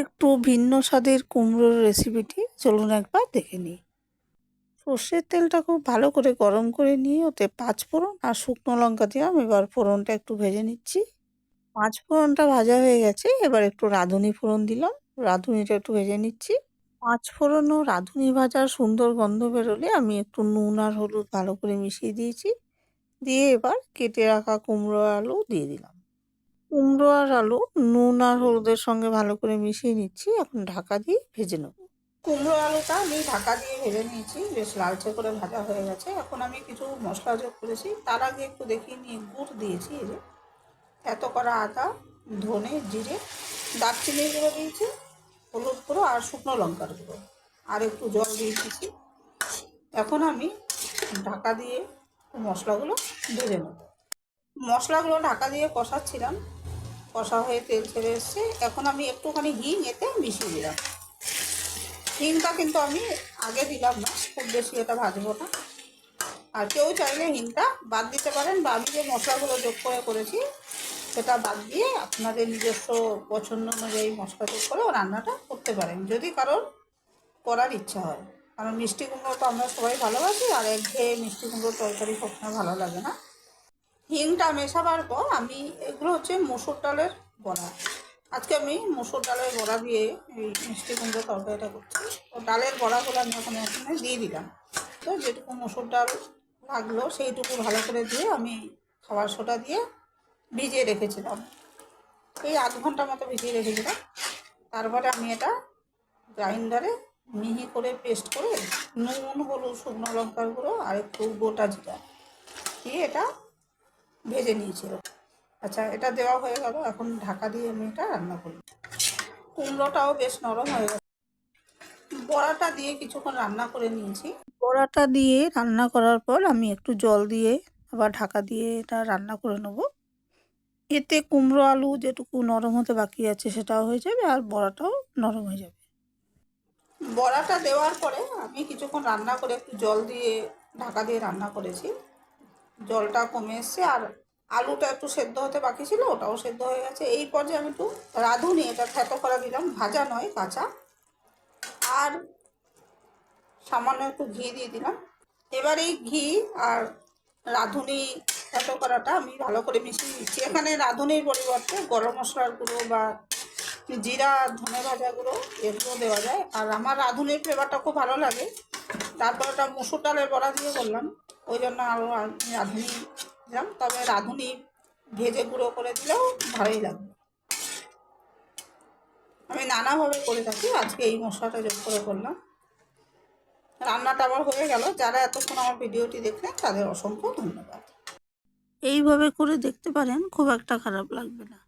একটু ভিন্ন স্বাদের কুমড়োর রেসিপিটি চলুন একবার দেখে নিই। সর্ষের তেলটা খুব ভালো করে গরম করে নিয়ে ওতে পাঁচ ফোড়ন আর শুকনো লঙ্কা দিয়ে আমি এবার ফোড়নটা একটু ভেজে নিচ্ছি। পাঁচ ফোড়নটা ভাজা হয়ে গেছে, এবার একটু রাঁধুনি ফোড়ন দিলাম। রাঁধুনিটা একটু ভেজে নিচ্ছি। পাঁচ ফোড়ন ও রাঁধুনি ভাজার সুন্দর গন্ধ বেরোলে আমি একটু নুন আর হলুদ ভালো করে মিশিয়ে দিয়েছি। দিয়ে এবার কেটে রাখা কুমড়ো আলু দিয়ে দিলাম। কুমড়ো আর আলু, নুন আর হলুদের সঙ্গে ভালো করে মিশিয়ে নিচ্ছি। এখন ঢাকা দিয়ে ভেজে নেব। কুমড়ো আলুটা আমি ঢাকা দিয়ে ভেজে নিয়েছি। বেশ লালচে করে ভাজা হয়ে গেছে। এখন আমি কিছু মশলা যোগ করেছি। তার আগে একটু দেখিয়ে নিয়ে গুড় দিয়েছি এই যে। এত করা আদা, ধনে, জিরে, দারচিনি গুঁড়ো দিয়েছি, হলুদ গুঁড়ো আর শুকনো লঙ্কার গুঁড়ো। আর একটু জল দিয়ে দিয়েছি। এখন আমি ঢাকা দিয়ে মশলাগুলো ভেজে নেব। মশলাগুলো ঢাকা দিয়ে কষাচ্ছিলাম। কষা হয়ে তেল ছেড়ে এসছে। এখন আমি একটুখানি হিং এতে মিশিয়ে দিলাম। হিংটা কিন্তু আমি আগে দিলাম না, খুব বেশি এটা ভাজবো না। আর কেউ চাইলে হিংটা বাদ দিতে পারেন, বা আমি যে মশলাগুলো যোগ করে করেছি, সেটা বাদ দিয়ে আপনাদের নিজস্ব পছন্দ অনুযায়ী মশলা যোগ করে রান্নাটা করতে পারেন, যদি কারোর করার ইচ্ছা হয়। কারণ মিষ্টি কুমড়ো তো আমরা সবাই ভালোবাসি, আর একঘেয়ে মিষ্টি কুমড়োর তরকারি সবসময় ভালো লাগে না। হিংটা মেশাবার পর আমি এগুলো হচ্ছে মুসুর ডালের বড়া। আজকে আমি মুসুর ডালের বড়া দিয়ে এই মিষ্টি কুমড়ো তরকারিটা করছি। তো ডালের বড়াগুলো আমি ওখানে ওখানে দিয়ে দিলাম। তো যেটুকু মুসুর ডাল লাগল সেইটুকু ভালো করে দিয়ে আমি খাবার সোটা দিয়ে ভিজিয়ে রেখেছিলাম। এই আধ ঘণ্টা মতো ভিজিয়ে রেখেছিলাম। তারপরে আমি এটা গ্রাইন্ডারে মিহি করে পেস্ট করে নুন, হলুদ, শুকনো লঙ্কার গুঁড়ো আর একটু গোটা জিরা দিয়ে এটা ভেজে নিয়েছিল। আচ্ছা এটা দেওয়া হয়ে গেল। এখন ঢাকা দিয়ে আমি এটা রান্না করি কুমড়োটাও বেশ নরম হয়ে গেছে। বড়াটা দিয়ে কিছুক্ষণ রান্না করে নিয়েছি। বড়াটা দিয়ে রান্না করার পর আমি একটু জল দিয়ে আবার ঢাকা দিয়ে এটা রান্না করে নেব। এতে কুমড়ো আলু যেটুকু নরম হতে বাকি আছে সেটাও হয়ে যাবে আর বড়াটাও নরম হয়ে যাবে। বড়াটা দেওয়ার পরে আমি কিছুক্ষণ রান্না করে একটু জল দিয়ে ঢাকা দিয়ে রান্না করেছি। জলটা কমে এসছে আর আলুটা একটু সেদ্ধ হতে বাকি ছিল, ওটাও সেদ্ধ হয়ে গেছে। এই পর্যায়ে আমি একটু রাঁধুনি, এটা থেতো করা দিলাম, ভাজা নয়, কাঁচা। আর সামান্য একটু ঘি দিয়ে দিলাম। এবার এই ঘি আর রাঁধুনি থেতো করাটা আমি ভালো করে মিশিয়ে দিচ্ছি এখানে রাঁধুনির পরিবর্তে গরম মশলার গুঁড়ো বা জিরা, ধনে ভাজা গুঁড়ো, এগুলো দেওয়া যায়। আর আমার রাঁধুনির ফ্লেভারটা খুব ভালো লাগে। তারপর ওটা মুসুর ডালের বড়া দিয়ে করলাম। ওই জন্য আরও রাঁধুনি দিলাম তবে রাঁধুনি ভেজে গুঁড়ো করে দিলেও ভালোই লাগবে। আমি নানাভাবে করে থাকি, আজকে এই মশলাটা যোগ করে করলাম। রান্নাটা আবার হয়ে গেল, যারা এতক্ষণ আমার ভিডিওটি দেখলেন তাদের অসংখ্য ধন্যবাদ। এইভাবে করে দেখতে পারেন, খুব একটা খারাপ লাগবে না।